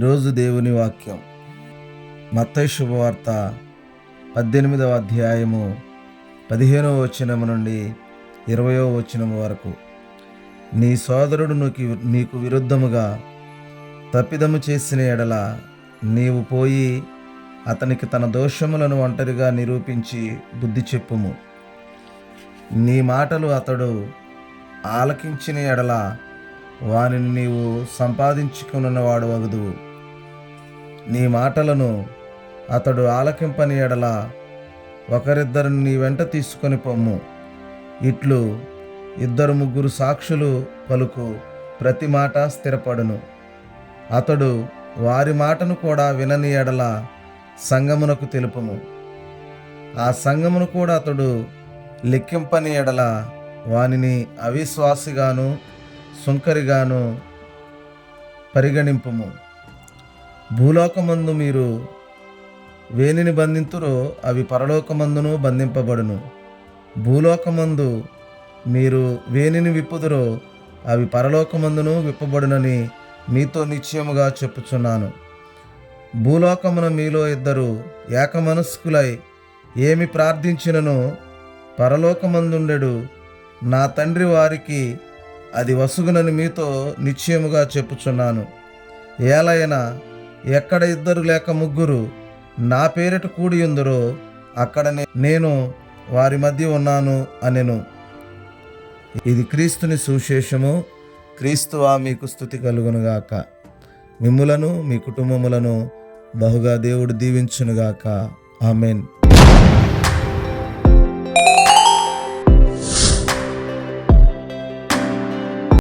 ఈరోజు దేవుని వాక్యం మత్తై శుభవార్త పద్దెనిమిదవ అధ్యాయము పదిహేనవ వచనము నుండి ఇరవయో వచనము వరకు. నీ సోదరుడు నీకు నీకు విరుద్ధముగా తప్పిదము చేసిన ఎడల నీవు పోయి అతనికి తన దోషములను ఒంటరిగా నిరూపించి బుద్ధి చెప్పుము. నీ మాటలు అతడు ఆలకించిన ఎడల వానిని నీవు సంపాదించుకున్నవాడు వగదు నీ మాటలను అతడు ఆలకింపని ఎడల ఒకరిద్దరిని నీ వెంట తీసుకొని పొమ్ము. ఇట్లు ఇద్దరు ముగ్గురు సాక్షులు పలుకు ప్రతి మాట స్థిరపడును. అతడు వారి మాటను కూడా వినని ఎడల సంగమునకు తెలుపుము. ఆ సంగమును కూడా అతడు లెక్కింపని ఎడల వానిని అవిశ్వాసిగాను సుంకరిగాను పరిగణింపుము. భూలోకమందు మీరు వేణిని బంధింతురో అవి పరలోకమందును బంధింపబడును. భూలోకమందు మీరు వేణిని విప్పుదురో అవి పరలోకమందును విప్పబడునని మీతో నిశ్చయముగా చెప్పుచున్నాను. భూలోకమున మీలో ఇద్దరు ఏకమనస్కులై ఏమి ప్రార్థించినను పరలోకమందుండెడు నా తండ్రి వారికి అది వసుగునని మీతో నిశ్చయముగా చెప్పుచున్నాను. ఏలైనా ఎక్కడ ఇద్దరు లేక ముగ్గురు నా పేరిట కూడి ఉందరో అక్కడ నేను వారి మధ్య ఉన్నాను అనెను. ఇది క్రీస్తుని సువిశేషము. క్రీస్తువా మీకు స్థుతి కలుగునుగాక మిమ్ములను మీ కుటుంబములను బహుగా దేవుడు దీవించునుగాక ఆమెన్.